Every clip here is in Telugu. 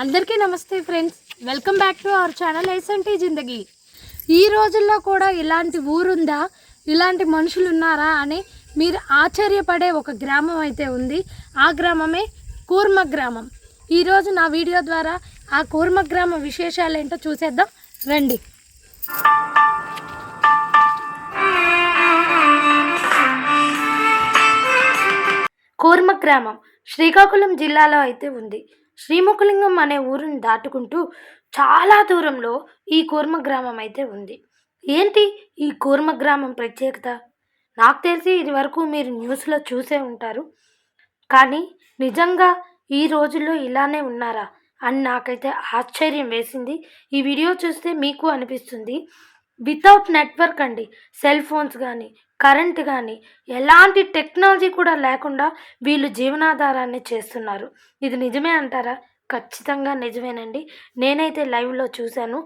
అందరికీ నమస్తే friends. Welcome back to our channel SNT Zindagi. ఈ రోజుల్లో కూడా ఇలాంటి ఊరుందా? ఇలాంటి మనుషులు ఉన్నారా అని మీరు ఆశ్చర్యపడే ఒక గ్రామం అయితే ఉంది. ఆ గ్రామమే కూర్మ గ్రామం. ఈరోజు నా వీడియో ద్వారా ఆ కూర్మ గ్రామ విశేషాలు ఏంటో చూసేద్దాం. రండి. కూర్మ గ్రామం శ్రీకాకుళం జిల్లాలో అయితే ఉంది. శ్రీముఖలింగం అనే ఊరిని దాటుకుంటూ చాలా దూరంలో ఈ కూర్మ గ్రామం అయితే ఉంది. ఏంటి ఈ కూర్మ గ్రామం ప్రత్యేకత? నాకు తెలిసి ఇది వరకు మీరు న్యూస్లో చూసే ఉంటారు. కానీ నిజంగా ఈ రోజుల్లో ఇలానే ఉన్నారా? అని నాకైతే ఆశ్చర్యం వేసింది. ఈ వీడియో చూస్తే మీకు అనిపిస్తుంది. వితౌట్ నెట్వర్క్ అండి సెల్ ఫోన్స్ కానీ కరెంట్ కానీ ఎలాంటి టెక్నాలజీ కూడా లేకుండా వీళ్ళు జీవనాధారాన్ని చేస్తున్నారు. ఇది నిజమే అంటారా? ఖచ్చితంగా నిజమేనండి. నేనైతే లైవ్లో చూశాను.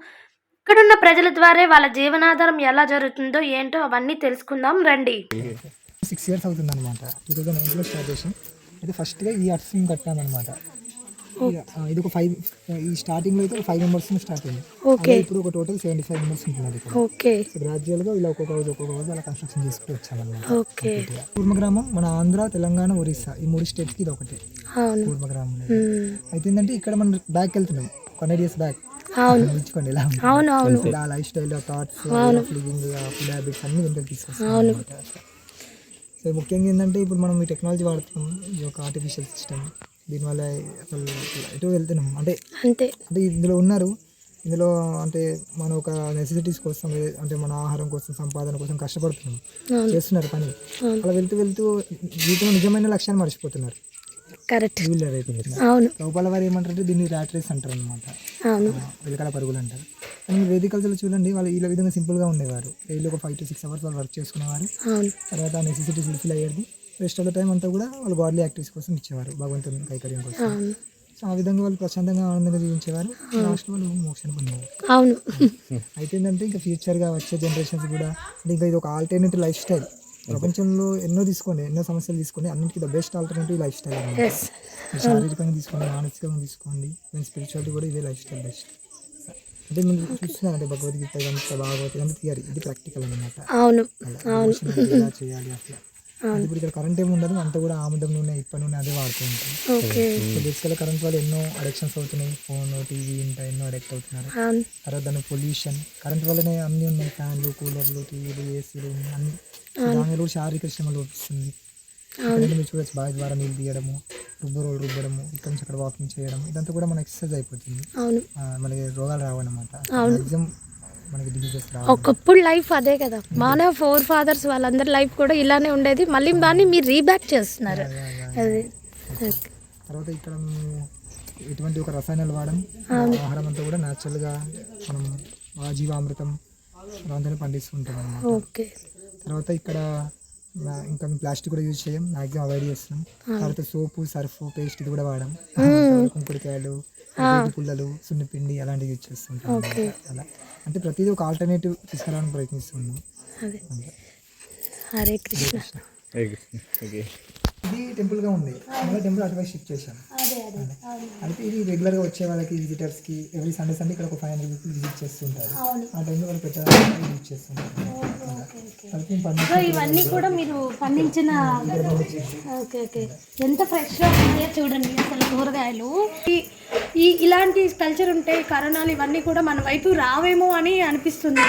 ఇక్కడున్న ప్రజల ద్వారా వాళ్ళ జీవనాధారం ఎలా జరుగుతుందో ఏంటో అవన్నీ తెలుసుకుందాం రండి. సిక్స్ ఇయర్స్ అవుతుంది అనమాట టూ నైన్లో స్టార్ట్ చేసాం అయితే ఫస్ట్గా ఈ అట్స్ కట్టామన్నమాట. ఇది ఒక ఫైవ్ ఈ స్టార్టింగ్లో అయితే ఫైవ్ మెంబర్స్ స్టార్ట్ అయింది ఓకే ఇప్పుడు ఒక టోటల్ సెవెంటీ ఫైవ్ మెంబర్స్ ఉంటున్నారు ఇక్కడ. ఓకే సో గ్రాడ్యువల్గా ఇలా ఒక్కొక్క రోజు ఒక్కొక్క రోజు అలా కన్స్ట్రక్షన్ చేసుకుంటూ వచ్చామన్నమాట. ఓకే కూర్మ గ్రామం మన ఆంధ్ర తెలంగాణ ఒరిస్సా ఈ మూడు స్టేట్స్కి ఇది ఒకటే. అవును. కూర్మ గ్రామం అనేది. మ్మ్. అయితే ఏంటంటే ఇక్కడ మనం బ్యాక్ వెళ్తున్నాం. కొన్ని డేస్ బ్యాక్ అవును. ఎలా lifestyle thoughts living food habits అన్ని వెంటనే తీసుకొస్తాం. సో ముఖ్యంగా ఏంటంటే ఇప్పుడు మనం ఈ టెక్నాలజీ వాడుతున్నాం ఈ యొక్క ఆర్టిఫిషియల్ సిస్టమ్ దీనివల్ల అసలు ఎటు వెళ్తున్నాం? అంటే అంతే. అంటే ఇందులో ఉన్నారు. ఇందులో అంటే మన ఒక నెసెసిటీస్ కోసం అంటే మన ఆహారం కోసం సంపాదన కోసం కష్టపడుతున్నాం. చేస్తున్నారు పని. అలా వెళ్తూ వెళ్తూ జీవితంలో నిజమైన లక్ష్యాన్ని మర్చిపోతున్నారు. కరెక్ట్ వీళ్ళు అవును. లోపల వారు ఏమంటారంటే దీన్ని ర్యాట్ రేస్ అంటారు అనమాట వెలకల పరుగులు అంటారు. కానీ వేదిక కల్చర్లో చూడండి వాళ్ళు ఈ విధంగా సింపుల్గా ఉండేవారు. డైలీ ఒక ఫైవ్ టు సిక్స్ అవర్స్ వాళ్ళు వర్క్ చేసుకునేవారు. తర్వాత నెసెసిటీ ఫుల్ఫిల్ అయ్యేది. రెస్ట్ ఆఫ్ ద టైం అంతా కూడా వాళ్ళు గాడ్లీ యాక్టివిటీస్ కోసం ఇచ్చేవారు భగవంతుని కైకర్యం కోసం. సో ఆ విధంగా వాళ్ళు ప్రశాంతంగా ఆనందంగా జీవించేవారు. లాస్ట్ వాళ్ళు మోక్షాన్ని పొందేవారు. అవును. అయితే ఏంటంటే ఇంకా ఫ్యూచర్గా వచ్చే జనరేషన్స్ కూడా అంటే ఇంకా ఇది ఒక ఆల్టర్నేటివ్ లైఫ్ స్టైల్ ప్రపంచంలో ఎన్నో తీసుకోండి ఎన్నో సమస్యలు తీసుకోండి అన్నిటికీ the best alternative life style శారీరకంగా తీసుకోండి మానసికంగా తీసుకోండి నేను స్పిరిచువాలిటీ కూడా ఇదే లైఫ్ స్టైల్ బెస్ట్ అంటే మీరు చూస్తున్నారంటే భగవద్గీత ఇదంతా భాగవత థియరీ ఇది ప్రాక్టికల్ అనమాట అవును. అంటే ఎలా చేయాలి అట్లా అంటే ఇప్పుడు ఇక్కడ కరెంట్ ఏమి ఉండదు అంతా కూడా ఆముదం నూనె ఇప్పటి నూనె అదే వాడుతూ ఉంటాం. సో బేసికల్గా కరెంట్ వల్ల ఎన్నో అడిక్షన్స్ అవుతున్నాయి. ఫోన్ టీవీ ఇంట ఎన్నో అడిక్ట్ అవుతున్నారు. అవును. తర్వాత దాని పొల్యూషన్ కరెంట్ వల్లనే అన్నీ ఉన్నాయి. ఫ్యాన్లు కూలర్లు టీవీలు ఏసీలు అన్ని. దాని కూడా శారీరక ఇక్కడ మీరు చూడొచ్చు. బావి ద్వారా నీళ్ళు తీయడము రుబ్బు రోడ్డు రుబ్బడము ఇక్కడ నుంచి అక్కడ వాకింగ్ చేయడం ఇదంతా కూడా మన ఎక్సర్సైజ్ అయిపోతుంది. అవును. మనకి రోగాలు రావన్నమాట. మ్యాక్సిమం మనకి డిసీజెస్ రావు. ఒకప్పుడు లైఫ్ అదే కదా. మానవ ఫోర్ ఫాదర్స్ వాళ్ళందరి లైఫ్ కూడా ఇలానే ఉండేది. మళ్ళీ దాన్ని మీరు రీబ్యాక్ చేస్తున్నారు. అది. తర్వాత ఇక్కడ ఎటువంటి ఒక రసాయనాలు వాడడం. ఆహారం అంతా కూడా న్యాచురల్గా మనం ఆ జీవామృతం దాంతోనే పండిస్తుంటాం ఓకే తర్వాత ఇక్కడ ఇంకా మేము ప్లాస్టిక్ కూడా యూజ్ చేయం. మ్యాక్సిమం అవాయిడ్ చేస్తున్నాం తర్వాత సోపు సర్ఫ్ పేస్ట్ ఇది కూడా వాడడం తర్వాత కుంకుడుకాయలు వేప పుల్లలు సున్నిపిండి అలాంటివి యూజ్ చేస్తుంటాం. అలా. అంటే ప్రతిదీ ఒక ఆల్టర్నేటివ్ తీసుకురావడానికి ప్రయత్నిస్తున్నాం. అదే. హరే కృష్ణ. ఇది టెంపుల్గా ఉంది. మళ్ళీ టెంపుల్ అటువైపు షిఫ్ట్ చేశాం అంటే ఇది రెగ్యులర్గా వచ్చే వాళ్ళకి విజిటర్స్కి ఎవ్రీ సండే సండే ఇక్కడ ఒక ఫైవ్ హండ్రెడ్ పీపుల్ విజిట్ చేస్తుంటారు. ఆ టైంలో వాళ్ళు పెట్టడానికి విజిట్ చేస్తుంటారు. ఇవన్నీ కూడా మీరు పండించిన ఓకే ఓకే. ఎంత ఫ్రెష్గా ఉన్నాయో చూడండి అసలు కూరగాయలు. ఈ ఇలాంటి కల్చర్ ఉంటే కరోనాలు ఇవన్నీ కూడా మన వైపు రావేమో అని అనిపిస్తుంది.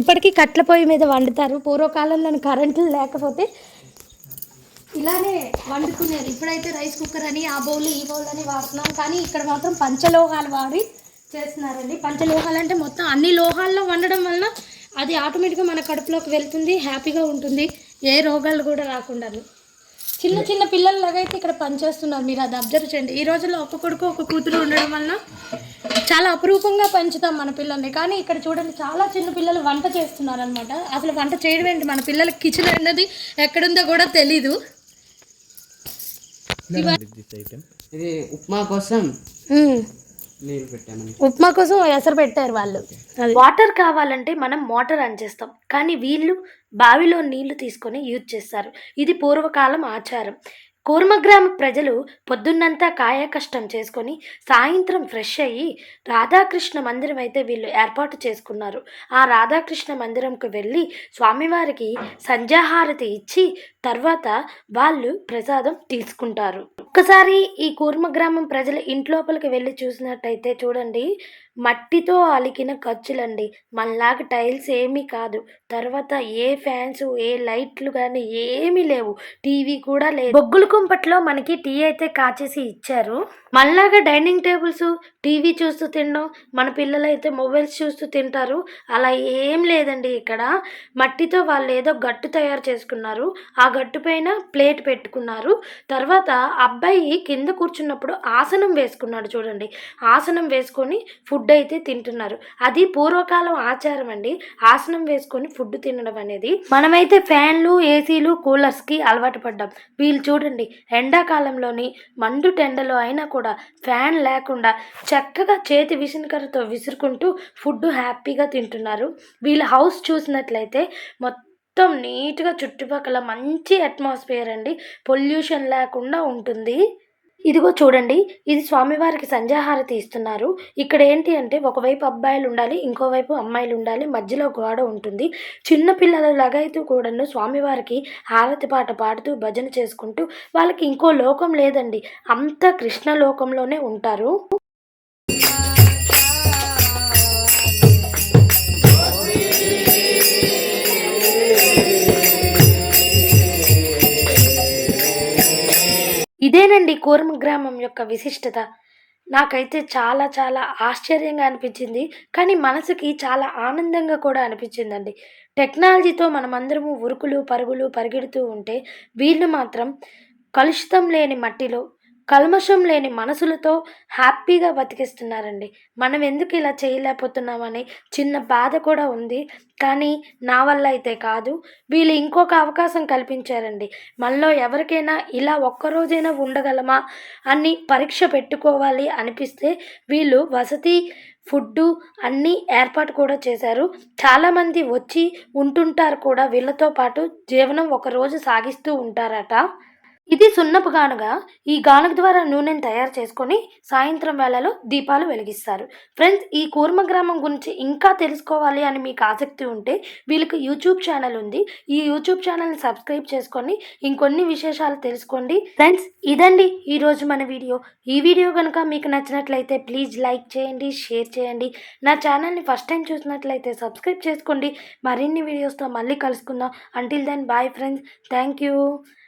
ఇప్పటికీ కట్ల పొయ్యి మీద వండుతారు. పూర్వకాలంలో కరెంట్లు లేకపోతే ఇలానే వండుకునేది. ఇప్పుడైతే రైస్ కుక్కర్ అని ఆ బౌల్ ఈ బౌల్ అని వాడుతున్నాం. కానీ ఇక్కడ మాత్రం పంచలోహాలు వాడి చేస్తున్నారండి. పంచలోహాలు అంటే మొత్తం అన్ని లోహాల్లో వండడం వలన అది ఆటోమేటిక్గా మన కడుపులోకి వెళ్తుంది హ్యాపీగా ఉంటుంది. ఏ రోగాలు కూడా రాకుండా. చిన్న చిన్న పిల్లల్లాగా అయితే ఇక్కడ పనిచేస్తున్నారు. మీరు అది అబ్జర్వ్ చేయండి. ఈ రోజుల్లో ఒక కొడుకు ఒక కూతురు ఉండడం వలన చాలా అపురూపంగా పెంచుతాం మన పిల్లల్ని. కానీ ఇక్కడ చూడండి చాలా చిన్న పిల్లలు వంట చేస్తున్నారు అనమాట అసలు వంట చేయడం ఏంటి? మన పిల్లలకి కిచెన్ అన్నది ఎక్కడుందో కూడా తెలీదు. ఇది ఉప్మా కోసం నీళ్ళు ఉప్మా కోసం ఎసరు పెట్టారు వాళ్ళు. వాటర్ కావాలంటే మనం మోటార్ ఆన్ చేస్తాం. కానీ వీళ్ళు బావిలో నీళ్ళు తీసుకొని యూజ్ చేస్తారు. ఇది పూర్వకాలం ఆచారం. కూర్మగ్రామ ప్రజలు పొద్దున్నంతా కాయకష్టం చేసుకొని సాయంత్రం ఫ్రెష్ అయ్యి రాధాకృష్ణ మందిరం అయితే వీళ్ళు ఏర్పాటు చేసుకున్నారు. ఆ రాధాకృష్ణ మందిరంకు వెళ్ళి స్వామివారికి సంధ్యాహారతి ఇచ్చి తర్వాత వాళ్ళు ప్రసాదం తీసుకుంటారు. ఒక్కసారి ఈ కూర్మగ్రామం ప్రజలు ఇంట్లోపలికి వెళ్ళి చూసినట్టయితే చూడండి మట్టితో అలికిన ఖర్చులండి. మనలాగా టైల్స్ ఏమీ కాదు. తర్వాత ఏ ఫ్యాన్స్ ఏ లైట్లు కానీ ఏమీ లేవు. టీవీ కూడా లేదు. బొగ్గుల కుంపట్లో మనకి టీ అయితే కాచేసి ఇచ్చారు. మనలాగా డైనింగ్ టేబుల్స్ టీవీ చూస్తూ తినడం మన పిల్లలు అయితే మొబైల్స్ చూస్తూ తింటారు. అలా ఏం లేదండి ఇక్కడ. మట్టితో వాళ్ళు ఏదో గట్టు తయారు చేసుకున్నారు. ఆ గట్టు పైన ప్లేట్ పెట్టుకున్నారు. తర్వాత అబ్బాయి కింద కూర్చున్నప్పుడు ఆసనం వేసుకున్నాడు చూడండి. ఆసనం వేసుకొని ఫుడ్ ఫుడ్ అయితే తింటున్నారు. అది పూర్వకాలం ఆచారం అండి ఆసనం వేసుకొని ఫుడ్ తినడం అనేది. మనమైతే ఫ్యాన్లు ఏసీలు కూలర్స్కి అలవాటు పడ్డాం. వీళ్ళు చూడండి ఎండాకాలంలోని మండు టెండలో అయినా కూడా ఫ్యాన్ లేకుండా చక్కగా చేతి విసునకరతో విసురుకుంటూ ఫుడ్ హ్యాపీగా తింటున్నారు. వీళ్ళ హౌస్ చూసినట్లయితే మొత్తం నీట్గా చుట్టుపక్కల మంచి అట్మాస్ఫియర్ అండి. పొల్యూషన్ లేకుండా ఉంటుంది. ఇదిగో చూడండి ఇది స్వామివారికి సంధ్యాహారతి ఇస్తున్నారు. ఇక్కడ ఏంటి అంటే ఒకవైపు అబ్బాయిలు ఉండాలి ఇంకోవైపు అమ్మాయిలు ఉండాలి మధ్యలో గోడ ఉంటుంది. చిన్న పిల్లల లగైతూ కూడాను స్వామివారికి హారతి పాట పాడుతూ భజన చేసుకుంటూ వాళ్ళకి ఇంకో లోకం లేదండి అంతా కృష్ణ లోకంలోనే ఉంటారు. ఇదేనండి కూర్మ గ్రామం యొక్క విశిష్టత. నాకైతే చాలా చాలా ఆశ్చర్యంగా అనిపించింది. కానీ మనసుకి చాలా ఆనందంగా కూడా అనిపించిందండి. టెక్నాలజీతో మనమందరము ఉరుకులు పరుగులు పరిగెడుతూ ఉంటే వీళ్ళు మాత్రం కలుషితం లేని మట్టిలో కల్మషం లేని మనసులతో హ్యాపీగా బతికిస్తున్నారండి. మనం ఎందుకు ఇలా చేయలేకపోతున్నామని చిన్న బాధ కూడా ఉంది. కానీ నా వల్ల అయితే కాదు. వీళ్ళు ఇంకొక అవకాశం కల్పించారండి. మనలో ఎవరికైనా ఇలా ఒక్కరోజైనా ఉండగలమా అని పరీక్ష పెట్టుకోవాలి అనిపిస్తే వీళ్ళు వసతి ఫుడ్డు అన్నీ ఏర్పాటు కూడా చేశారు. చాలామంది వచ్చి ఉంటుంటారు కూడా వీళ్ళతో పాటు జీవనం ఒక రోజు సాగిస్తూ ఉంటారట. ఇది సున్నపు గానుగ. ఈ గానుగ ద్వారా నూనెను తయారు చేసుకొని సాయంత్రం వేళలో దీపాలు వెలిగిస్తారు. ఫ్రెండ్స్ ఈ కూర్మ గ్రామం గురించి ఇంకా తెలుసుకోవాలి అని మీకు ఆసక్తి ఉంటే వీళ్ళకి యూట్యూబ్ ఛానల్ ఉంది. ఈ యూట్యూబ్ ఛానల్ని సబ్స్క్రైబ్ చేసుకొని ఇంకొన్ని విశేషాలు తెలుసుకోండి. ఫ్రెండ్స్ ఇదండి ఈరోజు మన వీడియో. ఈ వీడియో కనుక మీకు నచ్చినట్లయితే ప్లీజ్ లైక్ చేయండి షేర్ చేయండి. నా ఛానల్ని ఫస్ట్ టైం చూసినట్లయితే సబ్స్క్రైబ్ చేసుకోండి. మరిన్ని వీడియోస్తో మళ్ళీ కలుసుకుందాం. Until then bye friends thank you